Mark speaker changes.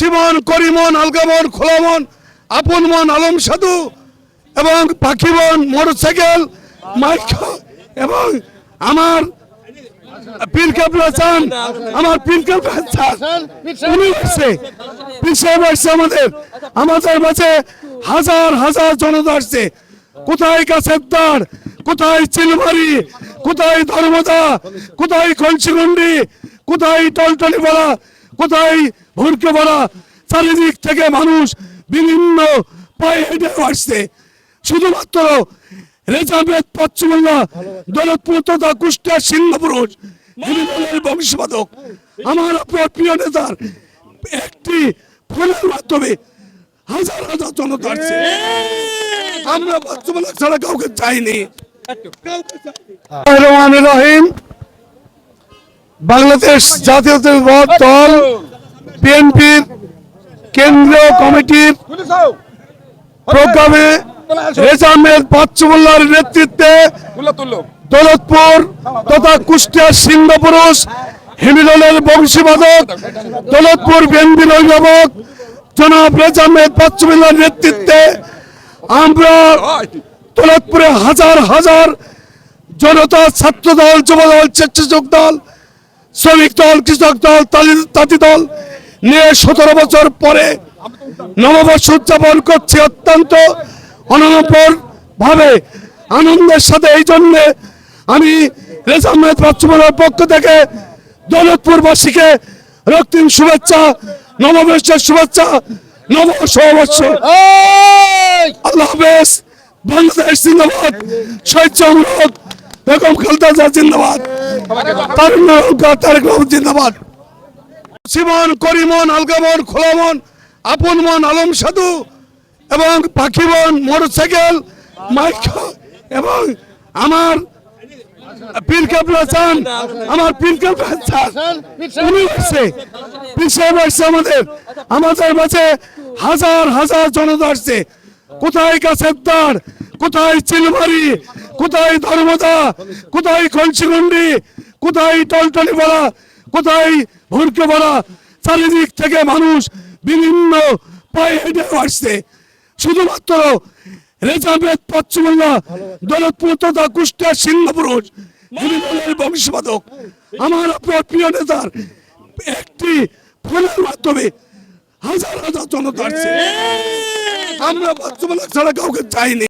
Speaker 1: Simon Korimon আলগামন খোলামন আপন মন, আলম সাধু, এবং পাখিবন মোটরসাইকেল, মাইক, এবং আমার আমার আমাদের। আমাদের হাজার হাজার জনতা আসছে। কোথায় কোথায় কোথায় কোথায় কোথায় টলটলি বলা কোথায় ভুরকে বলা চারিদিক থেকে মানুষ বিভিন্ন পায়ে হেঁটে আসছে? শুধুমাত্র রেজামেদ পশ্চিমবঙ্গা দৌলতপুর তথা কুষ্টিয়া সিংহপুরুষ বংশবাদক। আমার আপনার প্রিয় নেতার একটি ফোনের মাধ্যমে হাজার হাজার জনতা আসছে। আমরা পশ্চিমবঙ্গ ছাড়া কাউকে চাইনি। রহিম বাংলাদেশ জাতীয়তাবাদ দল, বিএনপির কেন্দ্রীয় কমিটির প্রোগ্রামে রেজামের বাচ্চুমুল্লার নেতৃত্বে দৌলতপুর তথা কুষ্টিয়া সিংহপুরুষ হিমিদলের বংশীবাদক, দৌলতপুর বিএনপির অভিভাবক জনাব রেজামেদ বাচ্চুমুল্লার নেতৃত্বে আমরা দৌলতপুরে হাজার হাজার জনতা ছাত্র দল যুব দল স্বেচ্ছাসেবক দল শ্রমিক দল কৃষক দল তাঁতি দল নিয়ে সতেরো বছর পরে নববর্ষ উদযাপন করছে অত্যন্ত অনবর ভাবে আনন্দের সাথে। এই জন্য আমি রেজামেদ বাচ্চুমানের পক্ষ থেকে দৌলতপুরবাসীকে রক্তিম শুভেচ্ছা নববর্ষের শুভেচ্ছা নববর্ষ অবশ্য। আল্লাহ হাফেজ বাংলাদেশ জিন্দাবাদ শহীদ চৌরদ বেগম খালদা জিয়া জিন্দাবাদ। তারেক জিন্দাবাদ। সিমন করিমন আলগামন খোলামন আপন মন আলম সাধু এবং পাখিবন মোটরসাইকেল, মাইক এবং আমার আমার আসছে আমাদের। আমাদের মাঝে হাজার হাজার জনতা আসছে। কোথায় দাঁড় কোথায় চিলমারি? কোথায় ধর্মদা? কোথায় কলসিগন্ডি? কোথায় টলটলি বলা কোথায় ভুরকে বলা চারিদিক থেকে মানুষ বিভিন্ন পায়ে হেঁটে আসছে। শুধুমাত্র রেজামেদ পশ্চিমবঙ্গা, দৌলতপুর তথা কুষ্টিয়া সিংহপুরুষ বংশবাদক। আমার আপনার প্রিয় নেতার একটি ফোনের মাধ্যমে হাজার হাজার জনতা আমরা পশ্চিমবঙ্গ ছাড়া কাউকে চাইনি।